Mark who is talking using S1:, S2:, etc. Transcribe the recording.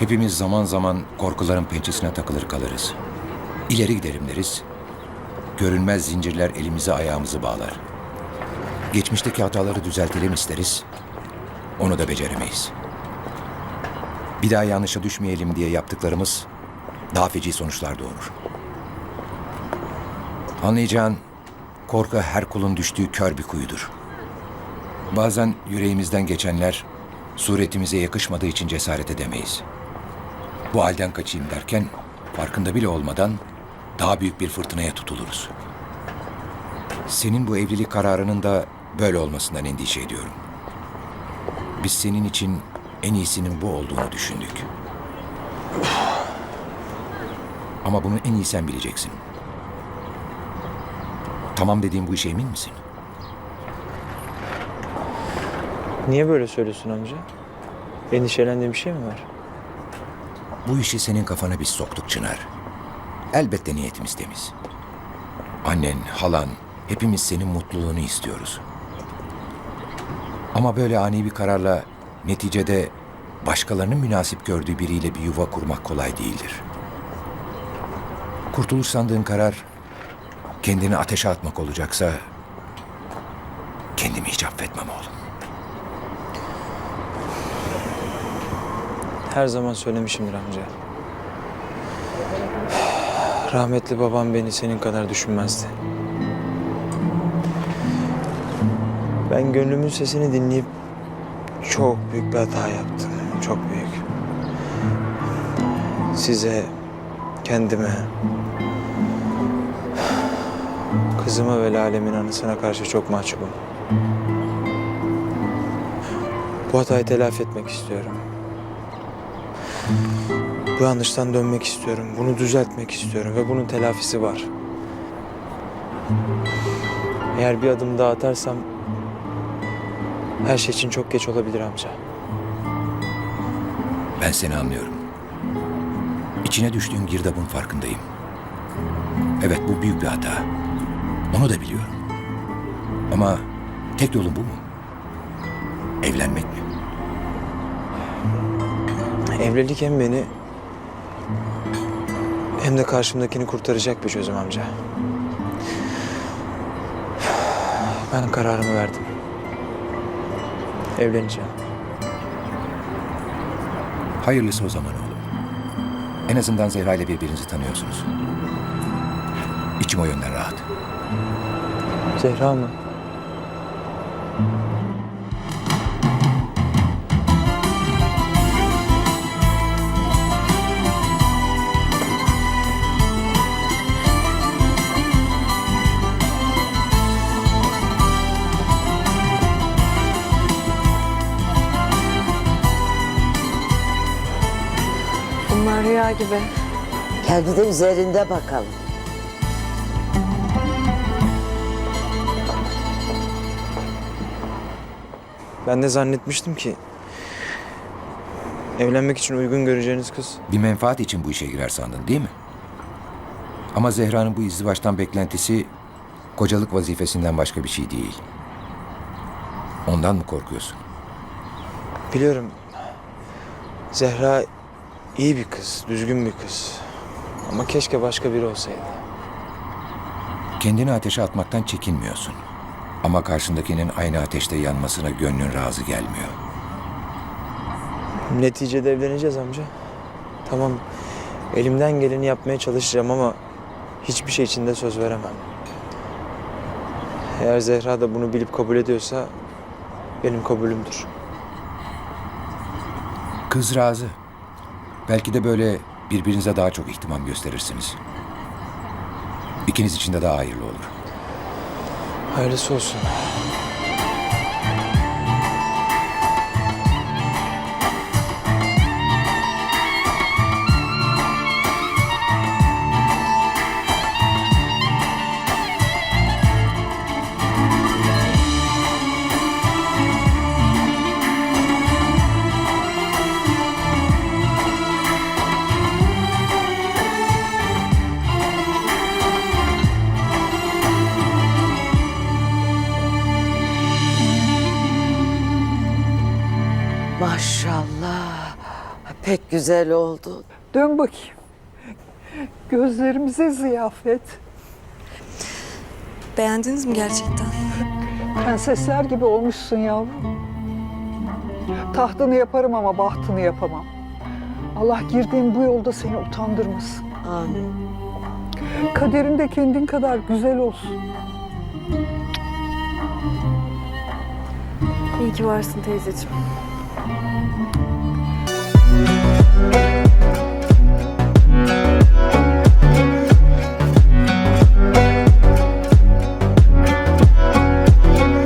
S1: Hepimiz zaman zaman korkuların pençesine takılır kalırız. İleri gidelim deriz. Görünmez zincirler elimizi ayağımızı bağlar. Geçmişteki hataları düzeltelim isteriz. Onu da beceremeyiz. Bir daha yanlışa düşmeyelim diye yaptıklarımız daha feci sonuçlar doğurur. Anlayacağın korku her kulun düştüğü kör bir kuyudur. Bazen yüreğimizden geçenler suretimize yakışmadığı için cesaret edemeyiz. Bu halden kaçayım derken farkında bile olmadan daha büyük bir fırtınaya tutuluruz. Senin bu evlilik kararının da böyle olmasından endişe ediyorum. Biz senin için en iyisinin bu olduğunu düşündük. Ama bunu en iyi sen bileceksin. Tamam dediğim bu işe emin misin?
S2: Niye böyle söylüyorsun amca? Endişelendiğin bir şey mi var?
S1: Bu işi senin kafana biz soktuk Çınar. Elbette niyetimiz temiz. Annen, halan, hepimiz senin mutluluğunu istiyoruz. Ama böyle ani bir kararla neticede başkalarının münasip gördüğü biriyle bir yuva kurmak kolay değildir. Kurtuluş sandığın karar kendini ateşe atmak olacaksa kendimi hiç affetmem oğlum.
S2: Her zaman söylemişimdir amca. Rahmetli babam beni senin kadar düşünmezdi. Ben gönlümün sesini dinleyip çok büyük bir hata yaptım. Çok büyük. Size, kendime, kızıma ve Lale'min anısına karşı çok mahcubum. Bu hatayı telafi etmek istiyorum. Bu yanlıştan dönmek istiyorum. Bunu düzeltmek istiyorum ve bunun telafisi var. Eğer bir adım daha atarsam her şey için çok geç olabilir amca.
S1: Ben seni anlıyorum. İçine düştüğün girdabın farkındayım. Evet bu büyük bir hata. Onu da biliyorum. Ama tek yolun bu mu? Evlenmek mi?
S2: Evlilik hem beni hem de karşımdakini kurtaracak bir çözüm amca. Ben kararımı verdim. Evleneceğim.
S1: Hayırlısı o zaman oğlum. En azından Zehra ile birbirinizi tanıyorsunuz. İçim o yönden rahat.
S2: Zehra mı?
S3: Rüya gibi.
S4: Gel bir de üzerinde bakalım.
S2: Ben de zannetmiştim ki evlenmek için uygun göreceğiniz kız
S1: Bir menfaat için bu işe girer sandın değil mi? Ama Zehra'nın bu izdivaçtan beklentisi kocalık vazifesinden başka bir şey değil. Ondan mı korkuyorsun?
S2: Biliyorum. Zehra iyi bir kız, düzgün bir kız. Ama keşke başka biri olsaydı.
S1: Kendini ateşe atmaktan çekinmiyorsun. Ama karşındakinin aynı ateşte yanmasına gönlün razı gelmiyor.
S2: Neticede evleneceğiz amca. Tamam. Elimden geleni yapmaya çalışacağım ama hiçbir şey için de söz veremem. Eğer Zehra da bunu bilip kabul ediyorsa benim kabulümdür.
S1: Kız razı. Belki de böyle birbirinize daha çok ihtimam gösterirsiniz. İkiniz için de daha hayırlı olur.
S2: Hayırlısı olsun.
S4: Pek güzel oldu.
S5: Dön bakayım. Gözlerimize ziyafet.
S3: Beğendiniz mi gerçekten?
S5: Prensesler gibi olmuşsun yavrum. Tahtını yaparım ama bahtını yapamam. Allah girdiğin bu yolda seni utandırmasın.
S4: Amin.
S5: Kaderin de kendin kadar güzel olsun.
S3: İyi ki varsın teyzeciğim.